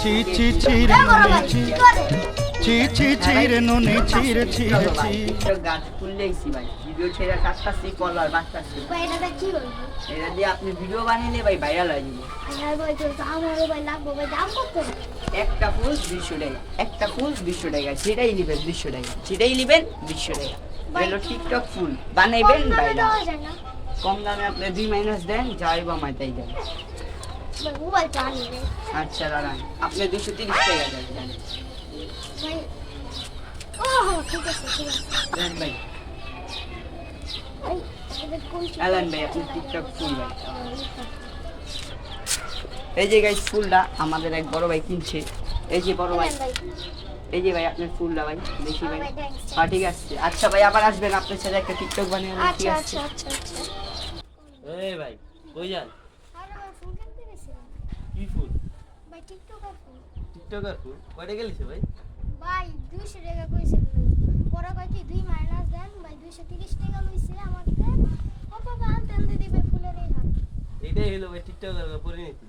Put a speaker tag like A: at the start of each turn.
A: ছি ছি ছি রে ছি ছি ছি ছি রে ননি ছি ছি রে
B: টিকটক খুললেইছি ভাই ভিডিও ছেড়ে কাটতাছি কলার বাঁচতাছি
C: ভাই এটা কি বলব
B: এটা দিয়ে আপনি ভিডিও বানাইলে ভাই ভাইরাল হয়ে যাবে।
C: ভাই তো আমারও ভাই লাগবো ভাই দাম কত
B: একটা ফুল দুইশো টাকা। একটা ফুল দুইশো টাকা যেটাই নেবেন দুইশো টাকা। যেটাই নেবেন দুইশো টাকা হলো টিকটক ফুল বানাইবেন
C: কম দামে
B: ভাইরাল কম আপনি দুই মাইনাস দেন যাই বা মাইতাই দেন।
C: মোবাইল
B: আচ্ছা দাঁড়ান। আপনি দুশো তিরিশ টাকা দেন দেন।
C: ভাই ও ঠিক আছে ঠিক আছে
B: ভাই।
C: ভাই এটা কোন
B: এলেন ভাই আপনি টিকটক ফুল ভাই। এই যে গাইস ফুলটা আমাদের এক বড় ভাই কিনছে। এই যে বড় ভাই। এই যে ভাই আপনার ফুলটা ভাই দেখি ভাই।
C: ভাই,
B: হ্যাঁ ঠিক আছে। আচ্ছা ভাই আবার আসবেন। আপনার সাথে একটা টিকটক বানিয়ে নেব, ঠিক
C: আচ্ছা
B: আছে
C: আচ্ছা আচ্ছা আচ্ছা।
D: এই ভাই কই যান
C: আরে ভাই ফোন কিনতে গেছিলাম
D: কি ফুল?
C: ভাই টিকটকার ফুল।
D: টিকটকার ফুল? কয়টা গেলিছে ভাই?
C: ভাই দুইশো টাকা কইছে পরে কয় কি দুই মাইনাস দেন? ভাই দুইশো তিরিশ টাকা লইছিল আমাকে। ও বাবা আনতে দিবে ফুলের এই হাত
D: এইটাই হলো ভাই টিকটকার পরিণতি।